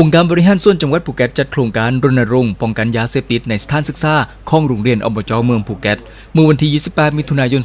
องค์การบริหารส่วนจังหวัดภูเก็ตจัดโครงการรณรงค์ป้องกันยาเสพติดในสถานศึกษาของโรงเรียนอบจเมืองภูเก็ตเมื่อวันที่ 28 มิถุนายน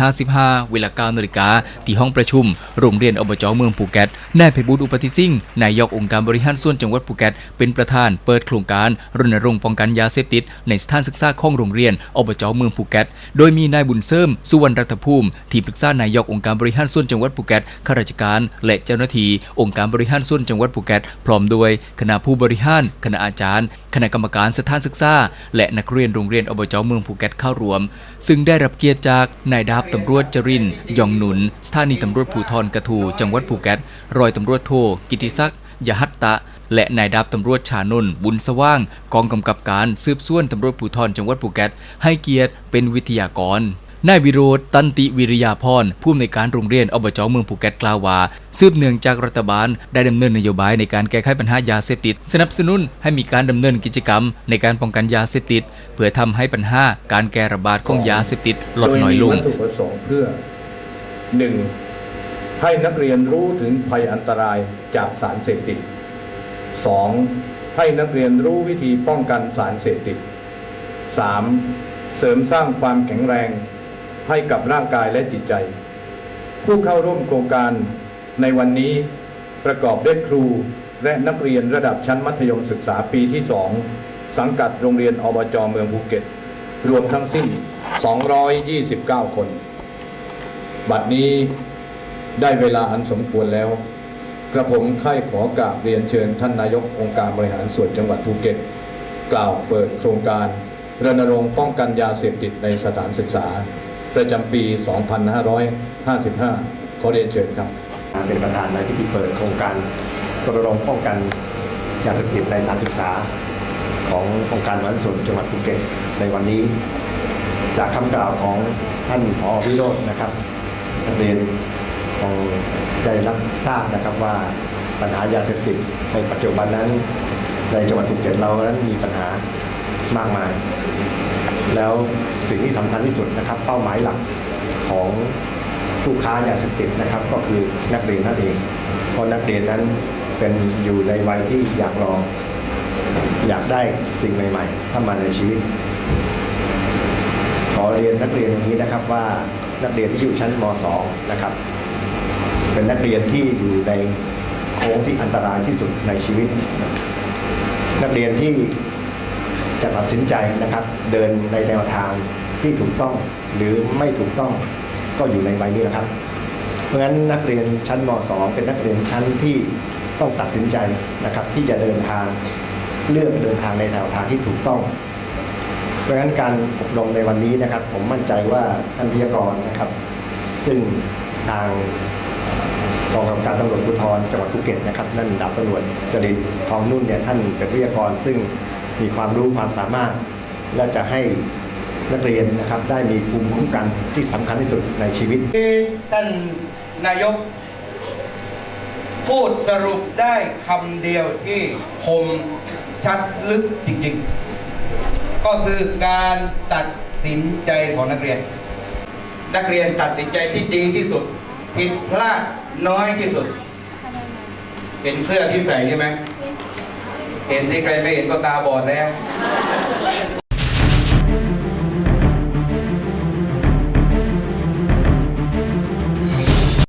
2555 เวลา9นาฬิกาที่ห้องประชุม โรงเรียนอบจเมืองภูเก็ตนายไพบูลอุปติสิ่งห์นายกองค์การบริหารส่วนจังหวัดภูเก็ตเป็นประธานเปิดโครงการรณรงค์ป้องกันยาเสพติดในสถานศึกษาของโรงเรียนอบจเมืองภูเก็ตโดยมีนายบุญเสริมสุวรรณรัตภูมิที่ปรึกษานายกองค์การบริหารส่วนจังหวัดภูเก็ตข้าราชการ และเจ้าหน้าที่องค์การบริหารส่วนจังหวัดภูเก็ตพร้อมด้วยคณะผู้บริหาร คณะอาจารย์ คณะกรรมการสถานศึกษา และนักเรียนโรงเรียนอบจเมืองภูเก็ตเข้ารวม ซึ่งได้รับเกียรติจากนายดาบตำรวจจรินยองหนุน สถานีตำรวจภูธรกระทูจังหวัดภูเก็ตร้อยตำรวจโท กิติศักดิ์ยหัตตะและนายดาบตำรวจชานนท์บุญสว่าง กองกำกับการสืบสวนตำรวจภูธรจังหวัดภูเก็ตให้เกียรติเป็นวิทยากร นายวิโรธตันติวิริยาพรผู้อำนวยการโรงเรียนอบจเมืองภูเก็ตกล่าวว่าสืบเนื่องจากรัฐบาลได้ดำเนินนโยบายในการแก้ไขปัญหายาเสพติด สนับสนุนให้มีการดำเนินกิจกรรม ในการป้องกันยาเสพติด เพื่อทำให้ปัญหาการแก้ระบาดของยาเสพติดลดโดยน้อยมีลงวัตถุประสงค์เพื่อหนึ่งให้นักเรียนรู้ถึงภัยอันตรายจากสารเสพติดสองให้นักเรียนรู้วิธีป้องกันสารเสพติดสามเสริมสร้างความแข็งแรง ให้กับร่างกายและจิตใจ ผู้เข้าร่วมโครงการในวันนี้ประกอบด้วยครูและนักเรียนระดับชั้นมัธยมศึกษาปีที่สองสังกัดโรงเรียนอบจเมืองภูเก็ต รวมทั้งสิ้น 229 คน บัดนี้ได้เวลาอันสมควรแล้ว กระผมค่ายขอกราบเรียนเชิญท่านนายกองค์การบริหารส่วนจังหวัดภูเก็ต กล่าวเปิดโครงการรณรงค์ป้องกันยาเสพติดในสถานศึกษา ประจำปี 2555 ขอเรียนเชิญครับเป็นประธานในพิธีเปิดโครงการรณรงค์ป้องกันยาเสพติดในสถานศึกษา ขององค์การบริหารส่วนจังหวัดภูเก็ตในวันนี้ จากคำกล่าวของท่านผอวิโรจน์นะครับนักเรียนคงได้รับทราบนะครับว่าปัญหายาเสพติดในปัจจุบันนั้น ในจังหวัดภูเก็ตเรานั้นมีปัญหามากมาย แล้วสิ่งที่สำคัญที่สุดนะครับเป้าหมายหลักของผู้ค้ายาเสพติดนะครับ ก็คือนักเรียนนั่นเองเพราะนักเรียนนั้นเป็นอยู่ในวัยที่อยากลองอยากได้สิ่งใหม่ๆเข้ามาในชีวิต ขอเรียนนักเรียนอย่างนี้นะครับว่านักเรียนที่อยู่ชั้นม .2 นะครับ เป็นนักเรียนที่อยู่ในโค้งที่อันตรายที่สุดในชีวิต นักเรียนที่ จะตัดสินใจนะครับ เดินในแนวทางที่ถูกต้องหรือไม่ถูกต้องก็อยู่ในวัยนี้นะครับ เพราะฉะนั้นนักเรียนชั้นม .2 เป็นนักเรียนชั้นที่ต้องตัดสินใจนะครับ ที่จะเดินทางเลือกเดินทางในแนวทางที่ถูกต้อง เพราะฉะนั้นการอบรมในวันนี้นะครับ ผมมั่นใจว่าท่านวิทยากรนะครับ ซึ่งทางกองกำกับการตำรวจภูธรจังหวัดภูเก็ตนะครับนั่นดาบตำรวจจรินทร์ทองนุ่นเนี่ยท่านเป็นวิทยากรซึ่ง มีความรู้ความสามารถ และจะให้นักเรียนนะครับได้มีภูมิคุ้มกันที่สำคัญที่สุดในชีวิต ท่านนายก พูดสรุปได้คำเดียวที่คมชัดลึกจริงๆ ก็คือการตัดสินใจของนักเรียน นักเรียนตัดสินใจที่ดีที่สุดผิดพลาดน้อยที่สุดเห็นเสื้อที่ใส่ใช่ไหม เห็นที่ใครไม่เห็นก็ตาบอดแล้ว